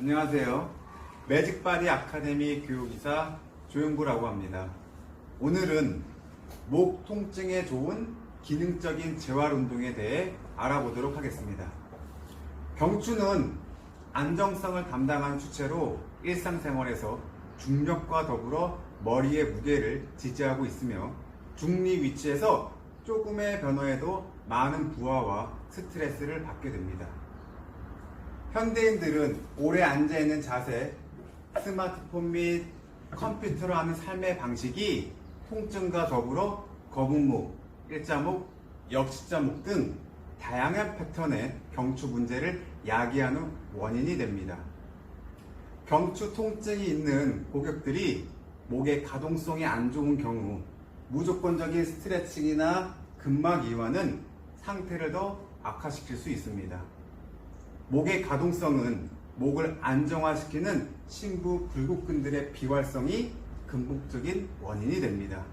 안녕하세요. 매직바디 아카데미 교육이사 조영구라고 합니다. 오늘은 목 통증에 좋은 기능적인 재활 운동에 대해 알아보도록 하겠습니다. 경추는 안정성을 담당하는 주체로 일상생활에서 중력과 더불어 머리의 무게를 지지하고 있으며 중리 위치에서 조금의 변화에도 많은 부하와 스트레스를 받게 됩니다. 현대인들은 오래 앉아있는 자세, 스마트폰 및 컴퓨터로 하는 삶의 방식이 통증과 더불어 거북목, 일자목, 역시자목 등 다양한 패턴의 경추 문제를 야기하는 원인이 됩니다. 경추 통증이 있는 고객들이 목의 가동성이 안 좋은 경우 무조건적인 스트레칭이나 근막 이완은 상태를 더 악화시킬 수 있습니다. 목의 가동성은 목을 안정화시키는 신부 불국근들의 비활성이 근본적인 원인이 됩니다.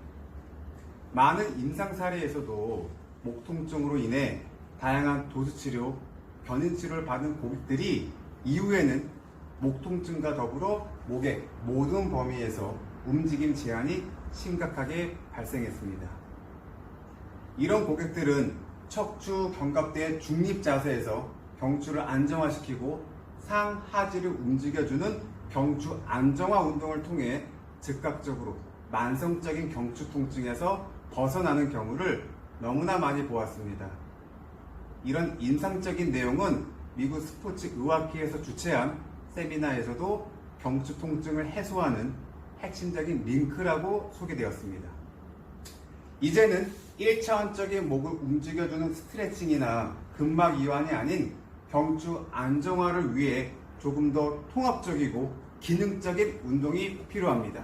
많은 임상 사례에서도 목 통증으로 인해 다양한 도수치료, 견인치료를 받은 고객들이 이후에는 목 통증과 더불어 목의 모든 범위에서 움직임 제한이 심각하게 발생했습니다. 이런 고객들은 척추 견갑대의 중립 자세에서 경추를 안정화시키고 상하지를 움직여주는 경추 안정화 운동을 통해 즉각적으로 만성적인 경추 통증에서 벗어나는 경우를 너무나 많이 보았습니다. 이런 인상적인 내용은 미국 스포츠 의학회에서 주최한 세미나에서도 경추 통증을 해소하는 핵심적인 링크라고 소개되었습니다. 이제는 1차원적인 목을 움직여주는 스트레칭이나 근막 이완이 아닌 경추 안정화를 위해 조금 더 통합적이고 기능적인 운동이 필요합니다.